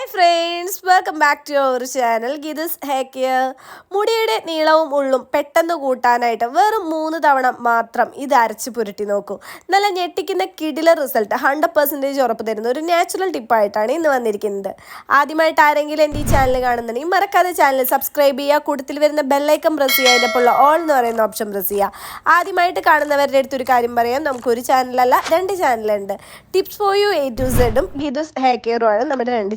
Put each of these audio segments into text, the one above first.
Hi friends welcome back to our channel Geetha's hair care മുടിയുടെ നീളവും ഉള്ളും പെട്ടെന്ന് കൂട്ടാനായിട്ട് വെറും മൂന്ന് തവണ മാത്രം ഇത് അരച്ച് പുരട്ടി നോക്കൂ. നല്ല ഞെട്ടിക്കുന്ന കിടില റിസൾട്ട് ഹൺഡ്രഡ് പെർസെന്റേജ് ഉറപ്പ് തരുന്ന ഒരു നാച്ചുറൽ ടിപ്പായിട്ടാണ് ഇന്ന് വന്നിരിക്കുന്നത്. ആദ്യമായിട്ട് ആരെങ്കിലും എന്റെ ഈ ചാനൽ കാണുന്നുണ്ടെങ്കിൽ മറക്കാതെ ചാനൽ സബ്സ്ക്രൈബ് ചെയ്യുക. കൂട്ടത്തിൽ വരുന്ന ബെല്ലൈക്കൺ പ്രസ് ചെയ്യുക. അതിന്റെ ഓൾ എന്ന് പറയുന്ന ഓപ്ഷൻ പ്രസ് ചെയ്യുക. ആദ്യമായിട്ട് കാണുന്നവരുടെ അടുത്തൊരു കാര്യം പറയാം. നമുക്കൊരു ചാനലല്ല രണ്ട് ചാനലുണ്ട് tips for you A to സെഡും ഗിതസ് hair ആണ് നമ്മുടെ രണ്ട്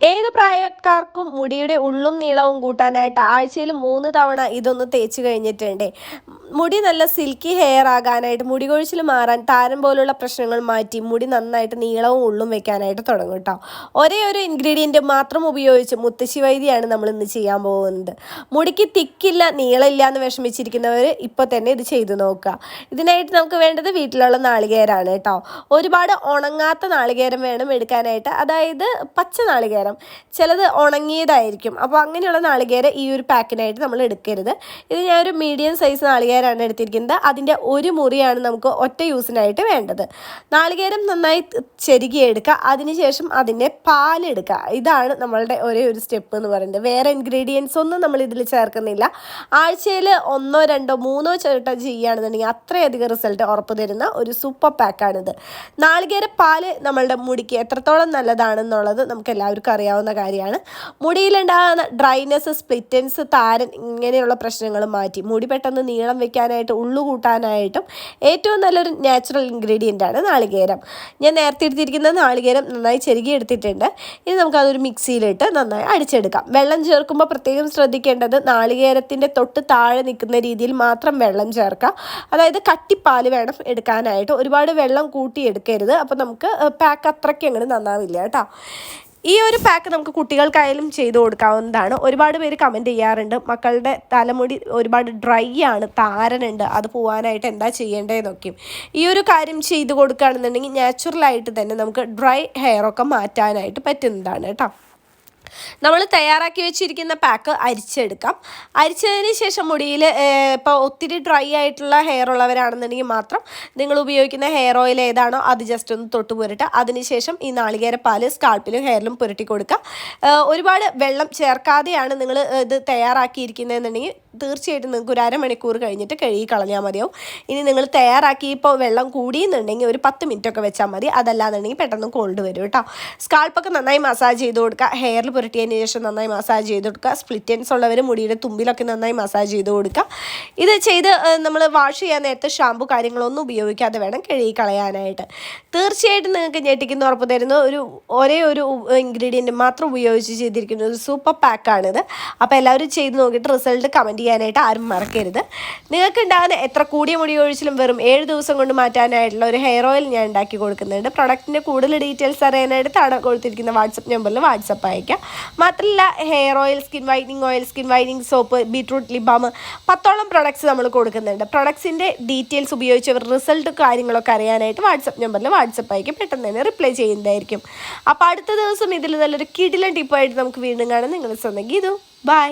ഏത് പ്രായക്കാർക്കും മുടിയുടെ ഉള്ളും നീളവും കൂട്ടാനായിട്ട് ആഴ്ചയിൽ മൂന്ന് തവണ ഇതൊന്ന് തേച്ച് കഴിഞ്ഞിട്ടുണ്ട്. മുടി നല്ല സിൽക്കി ഹെയർ ആകാനായിട്ട് മുടി കൊഴിച്ചിൽ മാറാൻ താരം പോലുള്ള പ്രശ്നങ്ങൾ മാറ്റി മുടി നന്നായിട്ട് നീളവും ഉള്ളും വെക്കാനായിട്ട് തുടങ്ങും കേട്ടോ. ഒരേ ഒരു ഇൻഗ്രീഡിയന്റ് മാത്രം ഉപയോഗിച്ച് മുത്തശ്ശി വൈദ്യയാണ് നമ്മൾ ഇന്ന് ചെയ്യാൻ പോകുന്നത്. മുടിക്ക് തിക്കില്ല നീളമില്ല എന്ന് വിഷമിച്ചിരിക്കുന്നവർ ഇപ്പോൾ തന്നെ ഇത് ചെയ്തു നോക്കുക. ഇതിനായിട്ട് നമുക്ക് വേണ്ടത് വീട്ടിലുള്ള നാളികേരമാണ് കേട്ടോ. ഒരുപാട് ഉണങ്ങാത്ത നാളികേരം വേണം എടുക്കാനായിട്ട്. അതായത് പച്ച നാളികേരം. ചിലത് ഉണങ്ങിയതായിരിക്കും. അപ്പോൾ അങ്ങനെയുള്ള നാളികേരം ഈ ഒരു പാക്കിനായിട്ട് നമ്മൾ എടുക്കരുത്. ഇത് ഞാൻ ഒരു മീഡിയം സൈസ് നാളികേരമാണ് എടുത്തിരിക്കുന്നത്. അതിന്റെ ഒരു മുറിയാണ് നമുക്ക് ഒറ്റ യൂസിനായിട്ട് വേണ്ടത്. നാളികേരം നന്നായി ചെരുകിയെടുക്കുക അതിനുശേഷം അതിന്റെ പാലെടുക്കുക ഇതാണ് നമ്മളുടെ ഒരേ ഒരു സ്റ്റെപ്പ് എന്ന് പറയുന്നത്. വേറെ ഇൻഗ്രീഡിയൻസ് ഒന്നും നമ്മൾ ഇതിൽ ചേർക്കുന്നില്ല. ആഴ്ചയിൽ ഒന്നോ രണ്ടോ മൂന്നോ ചേട്ടം ചെയ്യുകയാണെന്നുണ്ടെങ്കിൽ അത്രയധികം റിസൾട്ട് ഉറപ്പ് തരുന്ന ഒരു സൂപ്പർ പാക്കാണിത്. നാളികേര പാൽ നമ്മളുടെ മുടിക്ക് എത്രത്തോളം നല്ലതാണെന്നുള്ളത് നമുക്ക് എല്ലാവർക്കും അറിയാവുന്ന കാര്യമാണ്. മുടിയിലുണ്ടാകുന്ന ഡ്രൈനെസ് സ്പ്ലിറ്റൻസ് താരൻ ഇങ്ങനെയുള്ള പ്രശ്നങ്ങൾ മാറ്റി. മുടി പെട്ടെന്ന് നീളം വെക്കാനായിട്ട് ഉള്ളു കൂട്ടാനായിട്ടും ഏറ്റവും നല്ലൊരു നാച്ചുറൽ ഇൻഗ്രീഡിയന്റ് ആണ് നാളികേരം. ഞാൻ നേരത്തെ എടുത്തിരിക്കുന്ന നാളികേരം നന്നായി ചെരുകി എടുത്തിട്ടുണ്ട് ഇനി നമുക്കതൊരു മിക്സിയിലിട്ട് നന്നായി അടിച്ചെടുക്കാം. വെള്ളം ചേർക്കുമ്പോൾ പ്രത്യേകം ശ്രദ്ധിക്കേണ്ടത് നാളികേരത്തിന്റെ തൊട്ട് താഴെ നിൽക്കുന്ന രീതിയിൽ മാത്രം വെള്ളം ചേർക്കാം അതായത് കട്ടിപ്പാൽ വേണം എടുക്കാനായിട്ട്. ഒരുപാട് വെള്ളം കൂട്ടിയെടുക്കരുത്. അപ്പോൾ നമുക്ക് പാക്ക് അത്രയ്ക്ക് അങ്ങനെ നന്നാവില്ല കേട്ടോ. ഈ ഒരു പാക്ക് നമുക്ക് കുട്ടികൾക്കായാലും ചെയ്തു കൊടുക്കാവുന്നതാണ്. ഒരുപാട് പേര് കമന്റ് ചെയ്യാറുണ്ട്. മക്കളുടെ തലമുടി ഒരുപാട് ഡ്രൈ ആണ് താരനുണ്ട്. അത് പോകാനായിട്ട് എന്താ ചെയ്യേണ്ടതെന്നൊക്കെയും ഈ ഒരു കാര്യം ചെയ്തു കൊടുക്കുകയാണെന്നുണ്ടെങ്കിൽ നാച്ചുറലായിട്ട് തന്നെ നമുക്ക് ഡ്രൈ ഹെയറൊക്കെ മാറ്റാനായിട്ട് പറ്റുന്നതാണ് കേട്ടോ. നമ്മൾ തയ്യാറാക്കി വെച്ചിരിക്കുന്ന പാക്ക് അരിച്ചെടുക്കാം. അരിച്ചതിന് ശേഷം മുടിയിൽ ഇപ്പോൾ ഒത്തിരി ഡ്രൈ ആയിട്ടുള്ള ഹെയർ ഉള്ളവരാണെന്നുണ്ടെങ്കിൽ മാത്രം നിങ്ങൾ ഉപയോഗിക്കുന്ന ഹെയർ ഓയിൽ ഏതാണോ അത് ജസ്റ്റ് ഒന്ന് തൊട്ട് പുരട്ടുക അതിനുശേഷം ഈ നാളികേര പാൽ സ്കാൾപ്പിലും ഹെയറിലും പുരട്ടി കൊടുക്കുക. ഒരുപാട് വെള്ളം ചേർക്കാതെയാണ് നിങ്ങൾ ഇത് തയ്യാറാക്കിയിരിക്കുന്നതെന്നുണ്ടെങ്കിൽ തീർച്ചയായിട്ടും നിങ്ങൾക്ക് ഒരു അരമണിക്കൂർ കഴിഞ്ഞിട്ട് കഴുകി കളഞ്ഞാൽ മതിയാവും. ഇനി നിങ്ങൾ തയ്യാറാക്കി ഇപ്പോൾ വെള്ളം കൂടിയെന്നുണ്ടെങ്കിൽ ഒരു പത്ത് മിനിറ്റ് ഒക്കെ വെച്ചാൽ മതി. അതല്ലാന്നുണ്ടെങ്കിൽ പെട്ടെന്ന് കോൾഡ് വരും കേട്ടോ. സ്കാൾപ്പൊക്കെ നന്നായി മസാജ് ചെയ്ത് കൊടുക്കുക. ഹെയറിൽ പുരട്ടിയതിന് ശേഷം നന്നായി മസാജ് ചെയ്ത് കൊടുക്കുക. സ്പ്ലിറ്റ് എൻസ് ഉള്ളവർ മുടിയുടെ തുമ്പിലൊക്കെ നന്നായി മസാജ് ചെയ്ത് കൊടുക്കുക. ഇത് ചെയ്ത് നമ്മൾ വാഷ് ചെയ്യാൻ നേരത്തെ ഷാമ്പു കാര്യങ്ങളൊന്നും ഉപയോഗിക്കാതെ വേണം കഴുകി കളയാനായിട്ട് തീർച്ചയായിട്ടും നിങ്ങൾക്ക് ഞെട്ടിക്കുന്ന ഉറപ്പ് തരുന്ന. ഒരു ഒരേ ഒരു ഇൻഗ്രീഡിയന്റ് മാത്രം ഉപയോഗിച്ച് ചെയ്തിരിക്കുന്ന ഒരു സൂപ്പർ പാക്കാണിത് അപ്പോൾ എല്ലാവരും ചെയ്ത് നോക്കിയിട്ട് റിസൾട്ട് കമന്റ് ചെയ്യാനായിട്ട് ആരും മറക്കരുത്. നിങ്ങൾക്ക് ഉണ്ടാകുന്ന എത്ര കൂടിയ മുടി ഒഴിച്ചിലും വെറും ഏഴ് ദിവസം കൊണ്ട് മാറ്റാനായിട്ടുള്ള ഒരു ഹെയർ ഓയിൽ ഞാൻ ഉണ്ടാക്കി കൊടുക്കുന്നുണ്ട്. പ്രൊഡക്റ്റിന്റെ കൂടുതൽ ഡീറ്റെയിൽസ് അറിയാനായിട്ട് താഴെ കൊടുത്തിരിക്കുന്ന വാട്സപ്പ് നമ്പറിൽ വാട്സപ്പ് അയക്കാം മാത്രമല്ല hair oil skin whitening oil skin whitening soap beetroot lip balm പത്തോളം പ്രൊഡക്ട്സ് നമ്മൾ കൊടുക്കുന്നുണ്ട്. പ്രൊഡക്ട്സിന്റെ ഡീറ്റെയിൽസ് ഉപയോഗിച്ച് റിസൾട്ട് കാര്യങ്ങളൊക്കെ അറിയാനായിട്ട് വാട്സപ്പ് നമ്പറിൽ വാട്സപ്പ് അയക്കും പെട്ടെന്ന് തന്നെ റിപ്ലൈ ചെയ്യുന്നതായിരിക്കും. അപ്പോൾ അടുത്ത ദിവസം ഇതിൽ നല്ലൊരു കിടിലൻ ടിപ്പായിട്ട് നമുക്ക് വീണ്ടും കാണാം. നിങ്ങൾ സ്വന്തം ഗീതു. ബൈ